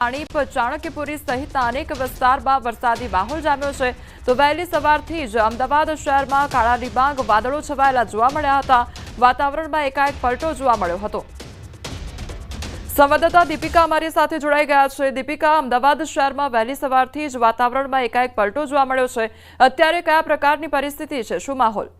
પાણીપ ચાણક્યપુરી સહિતના અનેક વિસ્તારમાં વરસાદી માહોલ જામ્યો છે. તો વહેલી સવારથી જ અમદાવાદ શહેરમાં કાળા ડિબાંગ વાદળો છવાયેલા જોવા મળ્યા હતા. વાતાવરણમાં એકાએક પલટો જોવા મળ્યો હતો. સંવાદદાતા દીપિકા અમારી સાથે જોડાઈ ગયા છે. દીપિકા, અમદાવાદ શહેરમાં વહેલી સવારથી જ વાતાવરણમાં એકાએક પલટો જોવા મળ્યો છે. અત્યારે કયા પ્રકારની પરિસ્થિતિ છે? શું માહોલ?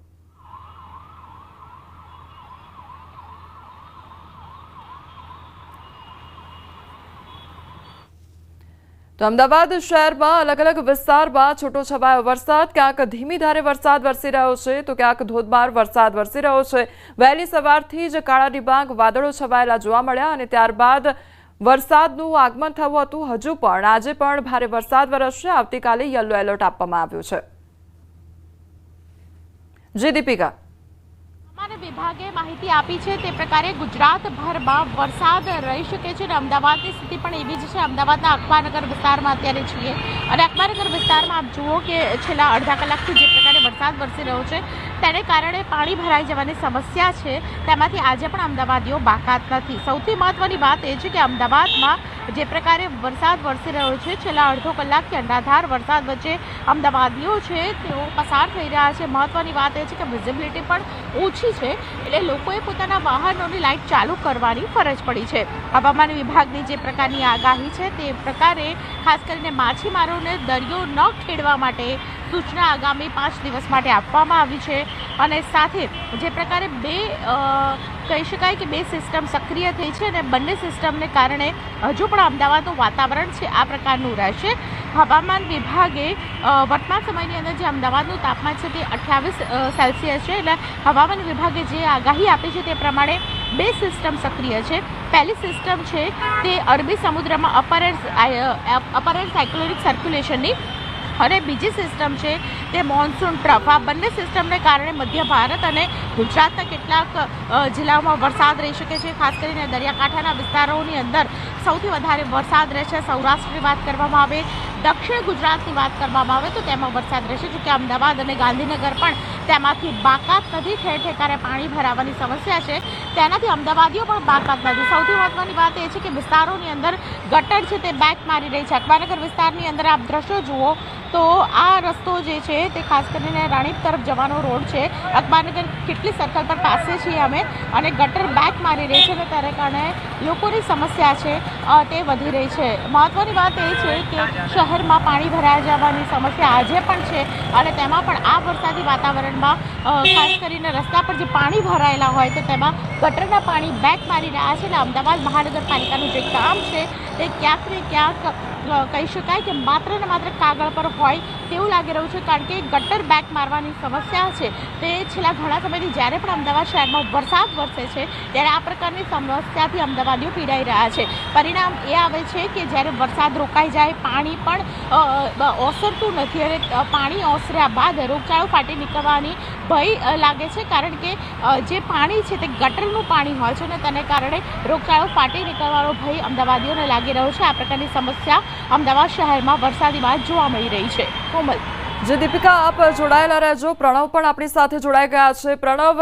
તો અમદાવાદ શહેરમાં અલગ અલગ વિસ્તારમાં છૂટો છવાયો વરસાદ. ક્યાંક ધીમી ધારે વરસાદ વરસી રહ્યો છે તો ક્યાંક ધોધમાર વરસાદ વરસી રહ્યો છે. વહેલી સવારથી જ કાળા ડિબાંગ વાદળો છવાયેલા જોવા મળ્યા અને ત્યારબાદ વરસાદનું આગમન થયું હતું હજુ પણ. આજે પણ ભારે વરસાદ વરસશે. આવતીકાલે યલો એલર્ટ આપવામાં આવ્યું છે. જી દીપિકા. હવામાન વિભાગે માહિતી આપી છે તે પ્રકારે ગુજરાતભરમાં વરસાદ રહી શકે છે અને અમદાવાદની સ્થિતિ પણ એવી જ છે. અમદાવાદના અખબારનગર વિસ્તારમાં અત્યારે છીએ. અને અખબારનગર વિસ્તારમાં આપ જુઓ કે છેલ્લા અડધા કલાકથી જે વરસાદ વરસી રહ્યો છે. તેને કારણે પાણી ભરાઈ જવાની સમસ્યા છે. તેમાંથી આજે પણ અમદાવાદીઓ બાકાત નથી. સૌથી મહત્વની વાત એ છે કે અમદાવાદમાં જે પ્રકારે વરસાદ વરસી રહ્યો છે, છેલ્લા અડધો કલાકથી અંડાધાર વરસાદ વચ્ચે અમદાવાદીઓ છે, તેઓ પસાર થઈ રહ્યા છે. મહત્વની વાત એ છે કે વિઝિબિલિટી પણ ઓછી છે, એટલે લોકોએ પોતાના વાહનોની લાઇટ ચાલુ કરવાની ફરજ પડી છે. હવામાન વિભાગની જે પ્રકારની આગાહી છે, તે પ્રકારે ખાસ કરીને માછીમારોને દરિયો ન ખેડવા માટે સૂચના આગામી પાંચ દિવસ માટે આપવામાં આવી છે. અને સાથે જે પ્રકારે બે કહી શકાય કે બે સિસ્ટમ સક્રિય થઈ છે અને બંને સિસ્ટમને કારણે હજુ પણ અમદાવાદનું વાતાવરણ છે, આ પ્રકારનું રહેશે. હવામાન વિભાગે વર્તમાન સમયની અંદર જે અમદાવાદનું તાપમાન છે તે અઠ્યાવીસ સેલ્સિયસ છે. એટલે હવામાન વિભાગે જે આગાહી આપી છે તે પ્રમાણે બે સિસ્ટમ સક્રિય છે. પહેલી સિસ્ટમ છે તે અરબી સમુદ્રમાં અપર અપર સાયક્લોનિક સર્ક્યુલેશનની અને બીજી સિસ્ટમ છે તે મોન્સૂન ટ્રફ આ બંને સિસ્ટમને કારણે મધ્ય ભારત અને ગુજરાતના કેટલાક જિલ્લાઓમાં વરસાદ રહી શકે છે. ખાસ કરીને દરિયાકાંઠાના વિસ્તારોની અંદર સૌથી વધારે વરસાદ રહેશે. સૌરાષ્ટ્રની વાત કરવામાં આવે દક્ષિણ ગુજરાતની વાત કરવામાં આવે તો તેમાં વરસાદ રહેશે, જો કે અમદાવાદ અને ગાંધીનગર પણ તેમાંથી બાકાત નથી ઠેર ઠેકારે પાણી ભરાવાની સમસ્યા છે. તેનાથી અમદાવાદીઓ પણ બાકાત નથી. સૌથી મહત્વની વાત એ છે કે વિસ્તારોની અંદર ગટર છે તે બેક મારી રહી છે. અકબાનગર વિસ્તારની અંદર આપ દ્રશ્યો જુઓ તો આ રસ્તો જે છે તે ખાસ કરીને રાણીપ તરફ જવાનો રોડ છે. અકબારનગર કેટલી સર્કલ પર પાસે છીએ અમે અને ગટર બેક મારી રહી છે ત્યારે કારણે લોકોની સમસ્યા છે તે વધી રહી છે. મહત્વની વાત એ છે કે શહેરમાં પાણી ભરાઈ જવાની સમસ્યા આજે પણ છે અને તેમાં પણ આ વરસાદી વાતાવરણમાં ખાસ કરીને રસ્તા પર જે પાણી ભરાયેલા હોય તો તેમાં ગટરના પાણી બેક મારી રહ્યા છે અને અમદાવાદ મહાનગરપાલિકાનું જે કામ છે તે ક્યાંક ને ક્યાંક કહી શકાય કે માત્ર ને માત્ર કાગળ પર હોય તેવું લાગી રહ્યું છે, કારણ કે ગટર બેક મારવાની સમસ્યા છે. તે છેલ્લા ઘણા સમયથી જ્યારે પણ અમદાવાદ શહેરમાં વરસાદ વરસે છે, ત્યારે આ પ્રકારની સમસ્યાથી અમદાવાદીઓ પીડાઈ રહ્યા છે. પરિણામ એ આવે છે કે જ્યારે વરસાદ રોકાઈ જાય, પાણી પણ ઓસરતું નથી અને પાણી ઓસર્યા બાદ રોગચાળો ફાટી નીકળવાની ભય લાગે છે, કારણ કે જે પાણી છે તે ગટરનું પાણી હોય છે અને તેને કારણે રોગચાળો ફાટી નીકળવાનો ભય અમદાવાદીઓને લાગી રહ્યો છે. આ પ્રકારની સમસ્યા અમદાવાદ શહેરમાં વરસાદી વાત જોવા મળી રહી છે. કોમલ. જે દીપિકા આપ જોડાયેલા રહેજો. પ્રણવ પણ આપણી સાથે જોડાઈ ગયા છે. પ્રણવ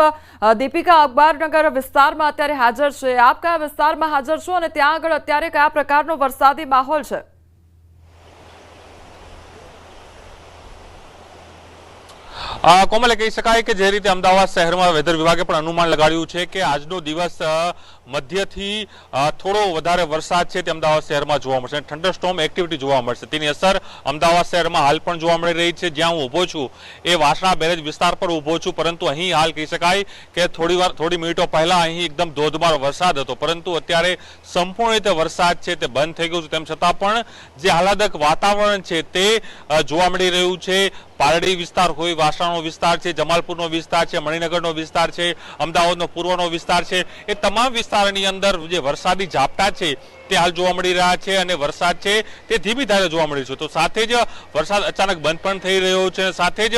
દીપિકા અખબારનગર વિસ્તારમાં અત્યારે હાજર છે. આપ કયા વિસ્તારમાં હાજર છો અને ત્યાં આગળ અત્યારે કયા પ્રકારનો વરસાદી માહોલ છે? કોમલે કહી શકાય કે જે રીતે અમદાવાદ શહેરમાં વેધર વિભાગે પણ અનુમાન લગાડ્યું છે કે આજનો દિવસ મધ્યથી થોડો વધારે વરસાદ છે તે અમદાવાદ શહેરમાં જોવા મળશે. થંડરસ્ટોમ એક્ટિવિટી જોવા મળશે. તેની અસર અમદાવાદ શહેરમાં હાલ પણ જોવા મળી રહી છે. જ્યાં હું ઊભો છું, એ વાસણા બેરેજ વિસ્તાર પર ઊભો છું. પરંતુ અહીં હાલ કહી શકાય કે થોડી થોડી મિનિટો પહેલાં અહીં એકદમ ધોધમાર વરસાદ હતો. પરંતુ અત્યારે સંપૂર્ણ રીતે વરસાદ છે તે બંધ થઈ ગયું છે. તેમ છતાં પણ જે આહલાદક વાતાવરણ છે તે જોવા મળી રહ્યું છે. પારડી વિસ્તાર હોય, વાસણાનો વિસ્તાર છે, જમાલપુરનો વિસ્તાર છે, મણિનગરનો વિસ્તાર છે, અમદાવાદનો પૂર્વનો વિસ્તાર છે, એ તમામ વિસ્તારની અંદર જે વરસાદી ઝાપટા છે તે હાલ જોવા મળી રહ્યા છે અને વરસાદ છે તે ધીમી ધારે જોવા મળી છે. તો સાથે જ વરસાદ અચાનક બંધ પણ થઈ રહ્યો છે સાથે જ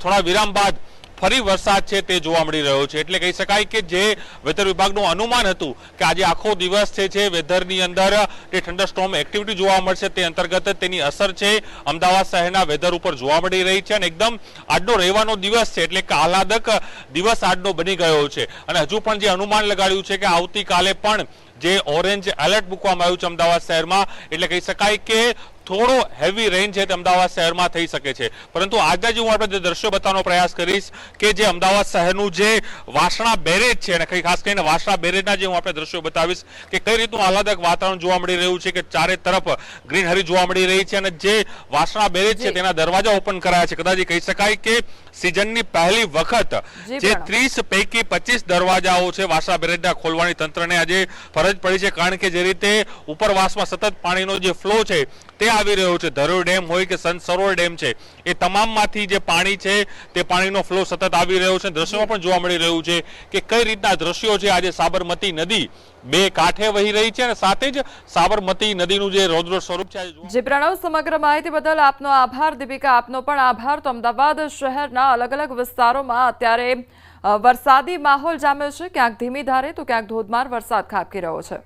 થોડા વિરામ બાદ ફરી વરસાદ છે તે જોવા મળી રહ્યો છે. એટલે કહી શકાય કે જે વેધર વિભાગનું અનુમાન હતું કે આજે આખો દિવસ છે વેધરની અંદર જે થંડરસ્ટોર્મ એક્ટિવિટી જોવા મળશે તે અંતર્ગત તેની અસર છે. અમદાવાદ શહેરના વેધર ઉપર જોવા મળી રહી છે અને એકદમ આજનો રહેવાનો દિવસ છે. એટલે કે આહલાદક દિવસ આજનો બની ગયો છે. અને હજુ પણ જે અનુમાન લગાડ્યું છે કે આવતીકાલે પણ જે ઓરેન્જ એલર્ટ મૂકવામાં આવ્યું છે અમદાવાદ શહેરમાં, એટલે કહી શકાય કે થોડો હેવી રેન છે તે અમદાવાદ શહેરમાં થઈ શકે છે. પરંતુ આજના જે હું આપણે દ્રશ્યો બતાવવાનો પ્રયાસ કરીશ કે જે અમદાવાદ શહેરનું જે વાસણા બેરેજ છે અને ખાસ કરીને વાસણા બેરેજના જે હું આપણે દ્રશ્યો બતાવીશ કે કઈ રીતનું આહલાદક વાતાવરણ જોવા મળી રહ્યું છે કે ચારે તરફ ગ્રીનહરી જોવા મળી રહી છે અને જે વાસણા બેરેજ છે તેના દરવાજા ઓપન કરાયા છે. કદાચ કહી શકાય કે સિઝનની પહેલી વખત જે ત્રીસ પૈકી પચીસ દરવાજાઓ છે વાસણા બેરેજના ખોલવાની તંત્રને આજે ફરજ પડી છે. કારણ કે જે રીતે ઉપરવાસમાં સતત પાણીનો જે ફ્લો છે તે આવી રહ્યો છે. ધરોઈ ડેમ હોય કે સંત સરોવર ડેમ છે, એ તમામમાંથી જે પાણી છે, તે પાણીનો ફ્લો સતત આવી રહ્યો છે. દ્રશ્યોમાં પણ જોવા મળી રહ્યું છે કે કઈ રીતના દ્રશ્યો છે આજે સાબરમતી નદી. બે કાંઠે વહી રહી છે અને સાથે જ સાબરમતી નદીનું જે રૌદ્ર સ્વરૂપ છે જે, પ્રણવ, સમગ્ર માહિતી બદલ આપનો આભાર. દીપિકા, આપનો પણ આભાર. તો અમદાવાદ શહેરના અલગ અલગ વિસ્તારોમાં અત્યારે વરસાદી માહોલ જામ્યો છે. ક્યાંક ધીમી ધારે તો ક્યાંક ધોધમાર વરસાદ ખાબકી રહ્યો છે.